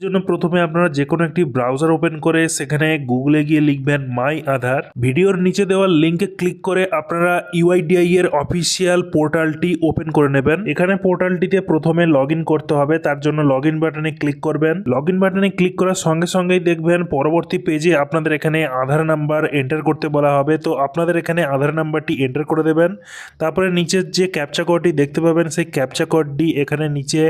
জন্য প্রথমে আপনারা যে কোনো একটি ব্রাউজার ওপেন করে সেখানে গুগলে গিয়ে লিখবেন মাই আধার ভিডিওর নিচে দেওয়া লিঙ্কে ক্লিক করে আপনারা ইউআইডিআই এর অফিসিয়াল পোর্টালটি ওপেন করে নেবেন। এখানে পোর্টালটিতে প্রথমে লগ করতে হবে, তার জন্য লগ বাটনে ক্লিক করবেন। লগ বাটনে ক্লিক করার সঙ্গে সঙ্গেই দেখবেন পরবর্তী পেজে আপনাদের এখানে আধার নাম্বার এন্টার করতে বলা হবে। তো আপনাদের এখানে আধার নাম্বারটি এন্টার করে দেবেন। তারপরে নিচের যে ক্যাপচা কোডটি দেখতে পাবেন, সেই ক্যাপচা কোডটি এখানে নিচে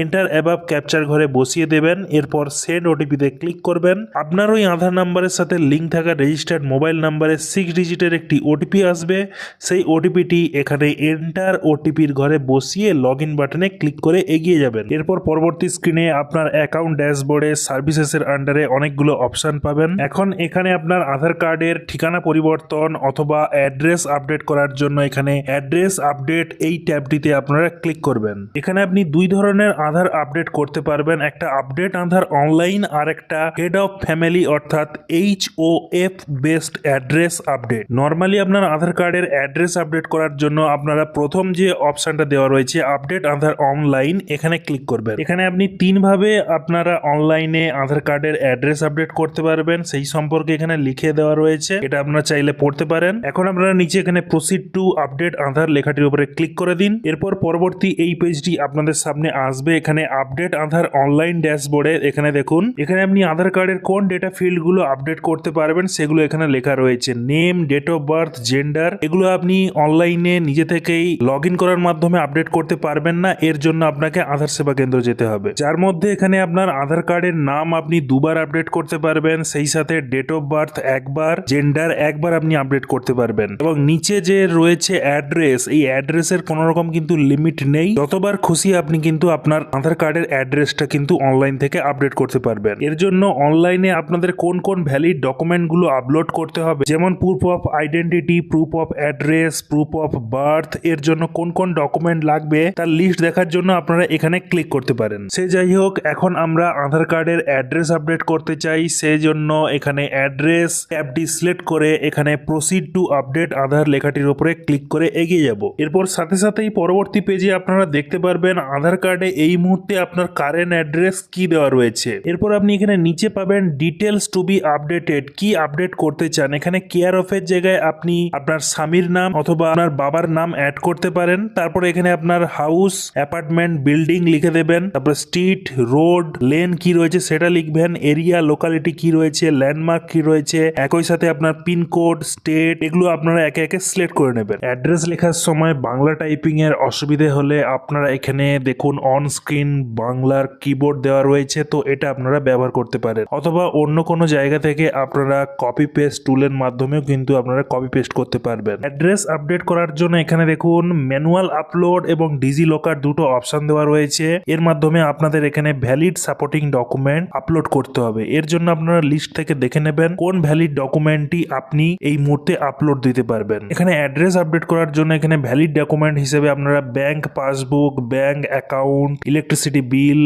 এন্টার অ্যাবাব ক্যাপচার ঘরে বসিয়ে দেবেন। এরপর সেন্ড ওটিপিতে ক্লিক করবেন। আপনার ওই আধার নাম্বারের সাথে লিঙ্ক থাকা রেজিস্টার্ড মোবাইল নাম্বারে সিক্স ডিজিটের একটি ওটিপি আসবে। সেই ওটিপিটি এখানে এন্টার ওটিপির ঘরে বসিয়ে লগ ইন বাটনে ক্লিক করে এগিয়ে যাবেন। এরপর পরবর্তী স্ক্রিনে আপনার অ্যাকাউন্ট ড্যাশবোর্ডে সার্ভিসেসের আন্ডারে অনেকগুলো অপশান পাবেন। এখন এখানে আপনার আধার কার্ডের ঠিকানা পরিবর্তন অথবা অ্যাড্রেস আপডেট করার জন্য এখানে অ্যাড্রেস আপডেট এই ট্যাবটিতে আপনারা ক্লিক করবেন। এখানে আপনি দুই ধরনের আধার আপডেট করতে পারবেন। একটা আপডেট আধার অনলাইন আর একটা হেড অফ ফ্যামিলি অর্থাৎ H O F based address update normally আপনার আধার কার্ডের অ্যাড্রেস আপডেট করার জন্য আপনারা প্রথম যে অপশনটা দেওয়া রয়েছে আপডেট আধার অনলাইন এখানে ক্লিক করবেন। এখানে আপনি তিনভাবে আপনারা অনলাইনে আধার কার্ডের অ্যাড্রেস আপডেট করতে পারবেন। সেই সম্পর্কে এখানে লিখে দেওয়া রয়েছে। এটা আপনারা চাইলে পড়তে পারেন। এখন আপনারা নিচে এখানে প্রসিড টু আপডেট আধার লেখাটির উপরে ক্লিক করে দিন। এরপর পরবর্তী এই পেজটি আপনাদের সামনে আসবে। এখানে আপডেট আধার অনলাইন ড্যাশবোর্ডে এখানে দেখুন। এখানে আপনি আধার কার্ডের কোন ডেটা ফিল্ডগুলো আপডেট করতে পারবেন সেগুলো এখানে লেখা রয়েছে। Name date of birth gender এগুলো আপনি অনলাইনে নিজে থেকেই লগ করার মাধ্যমে আপডেট করতে পারবেন না। এর জন্য আপনাকে আধার সেবা কেন্দ্র যেতে হবে। যার মধ্যে এখানে আপনার আধার কার্ডের নাম আপনি দুবার আপডেট করতে পারবেন। সেই সাথে ডেট অফ বার্থ একবার জেন্ডার একবার আপনি আপডেট করতে পারবেন। এবং নিচে যে রয়েছে অ্যাড্রেস এই অ্যাড্রেসের কোনো রকম কিন্তু লিমিট নেই। যতবার খুশি আপনি কিন্তু আপনার আধার কার্ডের অ্যাড্রেসটা কিন্তু অনলাইন থেকে আপডেট করতে পারবেন। এর জন্য অনলাইনে আপনাদের কোন কোন ভ্যালিড ডকুমেন্টগুলো আপলোড করতে হবে, যেমন proof of identity proof of address proof of birth এর জন্য কোন কোন ডকুমেন্ট লাগবে, তার লিস্ট দেখার জন্য আপনারা এখানে ক্লিক করতে পারেন। সে যাই হোক, এখন আমরা আধার কার্ডের অ্যাড্রেস আপডেট করতে চাই, সেই জন্য এখানে অ্যাড্রেস অ্যাপটি সিলেক্ট করে এখানে প্রসিড টু আপডেট আধার লেখাটির উপরে ক্লিক করে এগিয়ে যাব। এরপর সাথে সাথেই পরবর্তী পেজে আপনারা দেখতে পারবেন, আধার কার্ডে এই মুহূর্তে আপনার কারেন্ট অ্যাড্রেস কি দেওয়া রয়েছে। এরপর আপনি এখানে নিচে পাবেন ডিটেলস টু বি আপডেটেড কি আপডেট করতে চান? এখানে কেয়ার অফের জায়গায় আপনি আপনার স্বামীর নাম অথবা আপনার বাবার নাম অ্যাড করতে পারেন। তারপর এখানে আপনার হাউস অ্যাপার্টমেন্ট বিল্ডিং লিখে দেবেন। তারপর স্ট্রিট রোড লেন কি রয়েছে সেটা লিখবেন। এরিয়া লোকালিটি কি রয়েছে ল্যান্ডমার্ক কি রয়েছে। একই সাথে আপনার পিনকোড স্টেট এগুলো আপনারা একে একে সিলেক্ট করে নেবেন। অ্যাড্রেস লেখার সময় বাংলা টাইপিং এর অসুবিধে হলে আপনারা এখানে দেখুন অন স্ক্রিন বাংলার কিবোর্ড দেওয়া রয়েছে। তো এটা আপনারা ব্যবহার করতে পারেন। অথবা অন্য কোনো জায়গা থেকে আপনারা কপি পেস্ট টুলের মাধ্যমেও কিন্তু আপনারা কপি পেস্ট করতে পারবেন। অ্যাড্রেস আপডেট করার জন্য এখানে দেখুন ম্যানুয়াল আপলোড এবং ডিজি লকার দুটো অপশন দেওয়া রয়েছে। এর মাধ্যমে আপনাদের এখানে ভ্যালিড সাপোর্টিং ডকুমেন্ট আপলোড করতে হবে। এর জন্য আপনারা লিস্ট থেকে দেখে নেবেন কোন ভ্যালিড ডকুমেন্টটি আপনি এই মুহূর্তে আপলোড দিতে পারবেন। এখানে অ্যাড্রেস আপডেট করার জন্য এখানে ভ্যালিড ডকুমেন্ট হিসেবে আপনারা bank passbook bank account electricity bill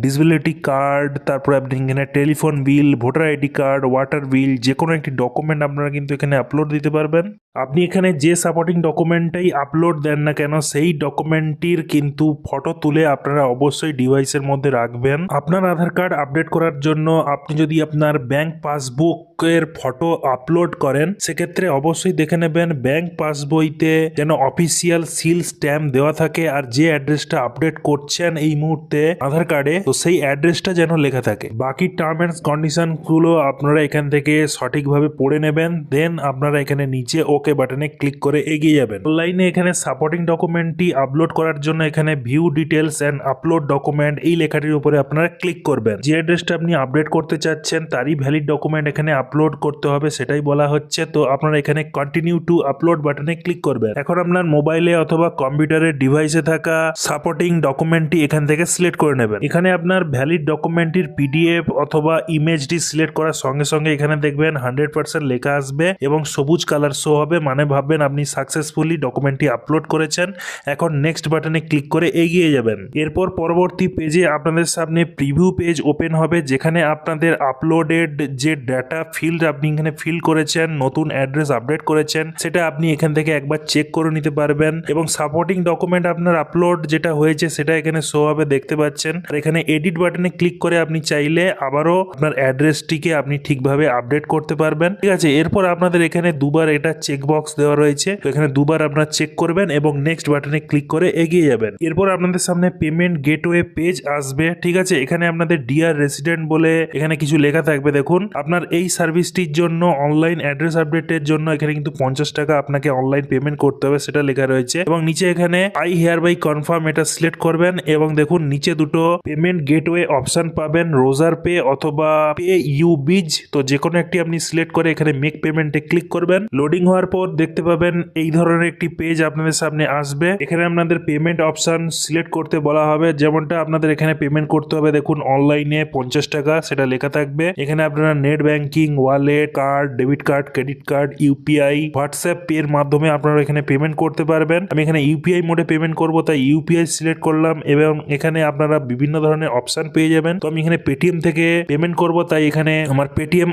disability card তারপরে আপনি এখানে telephone bill voter ID card water bill যে কোনো একটি ডকুমেন্ট আপনারা কিন্তু এখানে আপলোড দিতে পারবেন। আপনি এখানে যে সাপোর্টিং ডকুমেন্টটাই আপলোড দেন না কেন, সেই ডকুমেন্টটির কিন্তু ফটো তুলে আপনারা অবশ্যই ডিভাইসের মধ্যে রাখবেন। আপনার আধার কার্ড আপডেট করার জন্য আপনি যদি আপনার ব্যাংক পাসবুকের ফটো আপলোড করেন, সেক্ষেত্রে অবশ্যই দেখে নেবেন ব্যাংক পাসবইতে যেন অফিসিয়াল সিল স্ট্যাম্প দেওয়া থাকে আর যে অ্যাড্রেসটা আপডেট করছেন এই মুহূর্তে আধার কার্ডে তো সেই অ্যাড্রেসটা যেন লেখা থাকে। বাকি টার্ম অ্যান্ড কন্ডিশনগুলো আপনারা এখান থেকে সঠিকভাবে পড়ে নেবেন দেন আপনারা এখানে নিচে ওকে বাটনে ক্লিক করে এগিয়ে যাবেন। অনলাইনে এখানে সাপোর্টিং ডকুমেন্টটি আপলোড করার জন্য এখানে view details and upload document এই লেখাটির উপরে আপনারা ক্লিক করবেন। যে অ্যাড্রেসটা আপনি আপডেট করতে চাচ্ছেন, তারই ভ্যালিড ডকুমেন্ট এখানে আপলোড করতে হবে, সেটাই বলা হচ্ছে। তো আপনারা এখানে কন্টিনিউ টু আপলোড বাটনে ক্লিক করবেন। এখন আপনার মোবাইলে অথবা কম্পিউটারের ডিভাইসে থাকা সাপোর্টিং ডকুমেন্টটি এখান থেকে সিলেক্ট করে নেবেন। এখানে আপনার ভ্যালিড ডকুমেন্টটির পিডিএফ অথবা ইমেজটি সিলেক্ট করার সঙ্গে সঙ্গে এখানে দেখবেন হান্ড্রেড পার্সেন্ট লেখা আসবে এবং সবুজ কালার শো হবে। হবে মানে ভাববেন আপনি সাকসেসফুলি ডকুমেন্টটি আপলোড করেছেন। এখন নেক্সট বাটনে ক্লিক করে এগিয়ে যাবেন। এরপর পরবর্তী পেজে আপনাদের সামনে প্রিভিউ পেজ ওপেন হবে, যেখানে আপনাদের আপলোডেড যে ডাটা ফিল্ড আপনি এখানে ফিল করেছেন, নতুন অ্যাড্রেস আপডেট করেছেন, সেটা আপনি এখান থেকে একবার চেক করে নিতে পারবেন এবং সাপোর্টিং ডকুমেন্ট আপনার আপলোড যেটা হয়েছে, সেটা এখানে শো হবে, দেখতে পাচ্ছেন। আর এখানে এডিট বাটনে ক্লিক করে আপনি চাইলে আবারও আপনার অ্যাড্রেসটিকে আপনি ঠিকভাবে আপডেট করতে পারবেন। ঠিক আছে, এরপর আপনাদের এখানে দুবার এটা চেক বক্স দেওয়া রয়েছে। তো এখানে দুবার আপনারা চেক করবেন এবং নেক্সট বাটনে ক্লিক করে এগিয়ে যাবেন। এরপর আপনাদের সামনে পেমেন্ট গেটওয়ে পেজ আসবে, ঠিক আছে? এখানে আপনাদের ডিয়ার রেসিডেন্ট বলে এখানে কিছু লেখা থাকবে, দেখুন। আপনার এই সার্ভিসটির জন্য অনলাইন অ্যাড্রেস আপডেটের জন্য এখানে কিন্তু পঞ্চাশ টাকা আপনাকে অনলাইন পেমেন্ট করতে হবে, সেটা লেখা রয়েছে। এবং নিচে এখানে আই হেয়ার বাই কনফার্ম এটা সিলেক্ট করবেন এবং দেখুন, নিচে দুটো পেমেন্ট গেটওয়ে অপশন পাবেন রোজার পে অথবা পে ইউ বিজ তো যে কোনো একটি আপনি সিলেক্ট করে এখানে মেক পেমেন্টে ক্লিক করবেন। লোডিং হওয়ার পর দেখতে পাবেন এই ধরনের একটি পেজ আপনাদের সামনে আসবে। এখানে আপনাদের পেমেন্ট অপশন সিলেক্ট করতে বলা হবে। যেমনটা আপনাদের এখানে পেমেন্ট করতে হবে, দেখুন অনলাইনে পঞ্চাশ টাকা, সেটা লেখা থাকবে। এখানে আপনারা net banking wallet card debit card credit card UPI WhatsApp pay এর মাধ্যমে আপনারা এখানে পেমেন্ট করতে পারবেন। আমি এখানে ইউপিআই মোডে পেমেন্ট করব, তাই ইউপিআই সিলেক্ট করলাম এবং এখানে আপনারা বিভিন্ন ধরনের অপশন পেয়ে যাবেন। তো আমি এখানে পেটিএম থেকে পেমেন্ট করব, তাই এখানে আমার পেটিএম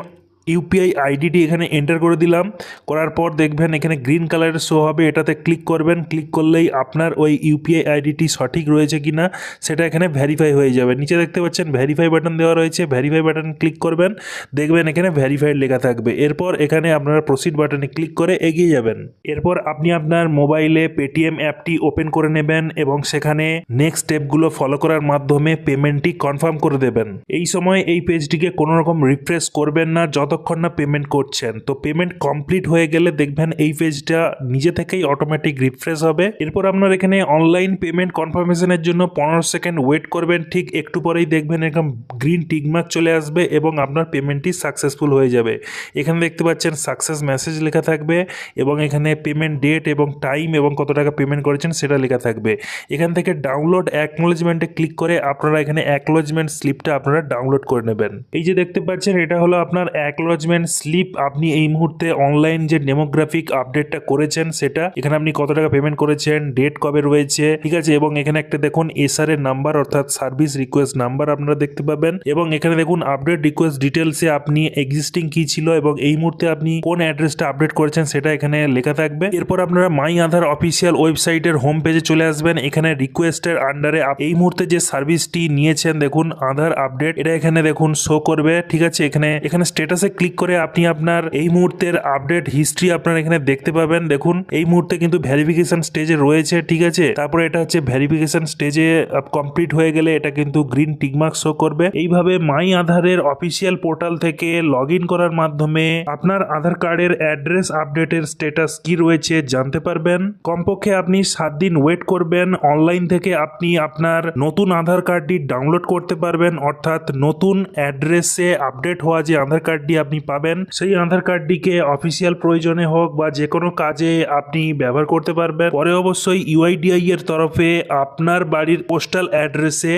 ইউপিআই আইডিটি এখানে এন্টার করে দিলাম। করার পর দেখবেন এখানে গ্রিন কালারের শো হবে। এটাতে ক্লিক করবেন। ক্লিক করলেই আপনার ওই ইউপিআই আইডিটি সঠিক রয়েছে কি না সেটা এখানে ভেরিফাই হয়ে যাবে। নিচে দেখতে পাচ্ছেন ভেরিফাই বাটন দেওয়া রয়েছে। ভেরিফাই বাটন ক্লিক করবেন। দেখবেন এখানে ভেরিফাইড লেখা থাকবে। এরপর এখানে আপনারা প্রসিড বাটনে ক্লিক করে এগিয়ে যাবেন। এরপর আপনি আপনার মোবাইলে পেটিএম অ্যাপটি ওপেন করে নেবেন এবং সেখানে নেক্সট স্টেপগুলো ফলো করার মাধ্যমে পেমেন্টটি কনফার্ম করে দেবেন। এই সময় এই পেজটিকে কোনোরকম রিফ্রেশ করবেন না। যতক্ষণ না পেমেন্ট করছেন, তো পেমেন্ট কমপ্লিট হয়ে গেলে দেখবেন এই পেজটা নিজে থেকেই অটোমেটিক রিফ্রেশ হবে। এরপর আপনার এখানে অনলাইন পেমেন্ট কনফার্মেশনের জন্য পনেরো সেকেন্ড ওয়েট করবেন। ঠিক একটু পরেই দেখবেন এরকম গ্রিন টিকমার্ক চলে আসবে এবং আপনার পেমেন্টটি সাকসেসফুল হয়ে যাবে। এখানে দেখতে পাচ্ছেন সাকসেস মেসেজ লেখা থাকবে এবং এখানে পেমেন্ট ডেট এবং টাইম এবং কত টাকা পেমেন্ট করেছেন সেটা লেখা থাকবে। এখান থেকে ডাউনলোড অ্যাকনোলেজমেন্টে ক্লিক করে আপনারা এখানে অ্যাকনোলেজমেন্ট স্লিপটা আপনারা ডাউনলোড করে নেবেন। এই যে দেখতে পাচ্ছেন, এটা হলো আপনার অ্যাকনোলেজমেন্ট স্লিপ আপনি এই মুহূর্তে অনলাইন যে ডেমোগ্রাফিক আপডেটটা করেছেন সেটা, এখানে আপনি কত টাকা পেমেন্ট করেছেন ডেট কবে রয়েছে, ঠিক আছে? এবং এখানে একটা দেখুন এসআর এর নাম্বার অর্থাৎ সার্ভিস রিকোয়েস্ট নাম্বার আপনারা দেখতে পাবেন। এবং এখানে দেখুন আপডেট রিকোয়েস্ট ডিটেলসে আপনি এক্সিস্টিং কি ছিল এবং এই মুহূর্তে আপনি কোন অ্যাড্রেসটা আপডেট করেছেন সেটা এখানে লেখা থাকবে। এরপর আপনারা মাই আধার অফিসিয়াল ওয়েবসাইটের হোম পেজে চলে আসবেন। এখানে রিকোয়েস্টের আন্ডারে এই মুহূর্তে যে সার্ভিসটি নিয়েছেন, দেখুন আধার আপডেট এটা এখানে দেখুন শো করবে, ঠিক আছে? এখানে এখানে স্টেটাসে ক্লিক করে আপনি আপনার এই মুহূর্তের আপডেট হিস্ট্রি আপনার এখানে দেখতে পাবেন। দেখুন, এই মুহূর্তে কিন্তু ভেরিফিকেশন স্টেজে রয়েছে, ঠিক আছে? তারপরে এটা হচ্ছে ভেরিফিকেশন স্টেজে কমপ্লিট হয়ে গেলে এটা কিন্তু গ্রিন টিকমার্ক শো করবে। এইভাবে মাই আধারের অফিসিয়াল পোর্টাল থেকে লগ করার মাধ্যমে আপনার আধার কার্ডের অ্যাড্রেস আপডেটের স্টেটাস কি রয়েছে জানতে পারবেন। কমপক্ষে আপনি সাত দিন ওয়েট করবেন। অনলাইন থেকে আপনি আপনার নতুন আধার কার্ডটি ডাউনলোড করতে পারবেন। অর্থাৎ নতুন অ্যাড্রেসে আপডেট হওয়া যে আধার কার্ডটি আপনি পাবেন। সেই আধার কার্ডটিকে অফিসিয়াল প্রয়োজনে হোক বা যে কোনো কাজে আপনি ব্যবহার করতে পারবেন। পরে অবশ্যই ইউআইডিআই এর তরফে আপনার বাড়ির পোস্টাল অ্যাড্রেসে